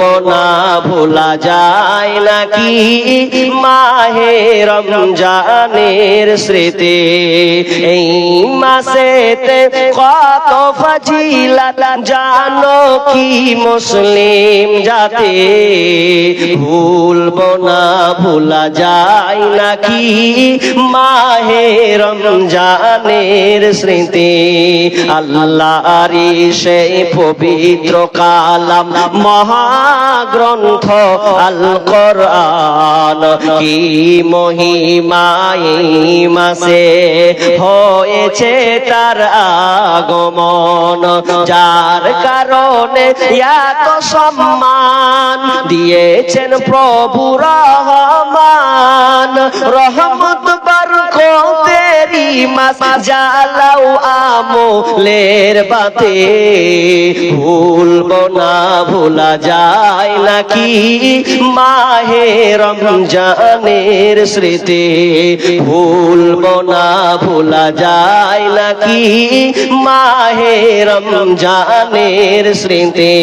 না ভোলা যায় নাকি মাহে রমজানের স্মৃতি? এই মাসেতে কত ফজিলাত জানো কি মুসলিম জাতি? ভুলবো না ভোলা যায় নাকি মাহে রমজানের স্মৃতি? আল্লাহরি সেই পবিত্র কালাম মহাগ্রন্থ আল কোরআন কি মহিমাই মাসে হয়েছে তার আগমন? যার কারণে এত সম্মান দিয়েছেন প্রভু রহমান। বরকতেরি মাস জালাও আমলের বাতে। ভুলবো না, ভোলা যায় নাকি মাহে রমজানের স্মৃতি? ভুলবো না, ভোলা যায় নাকি মাহে রমজানের স্মৃতি?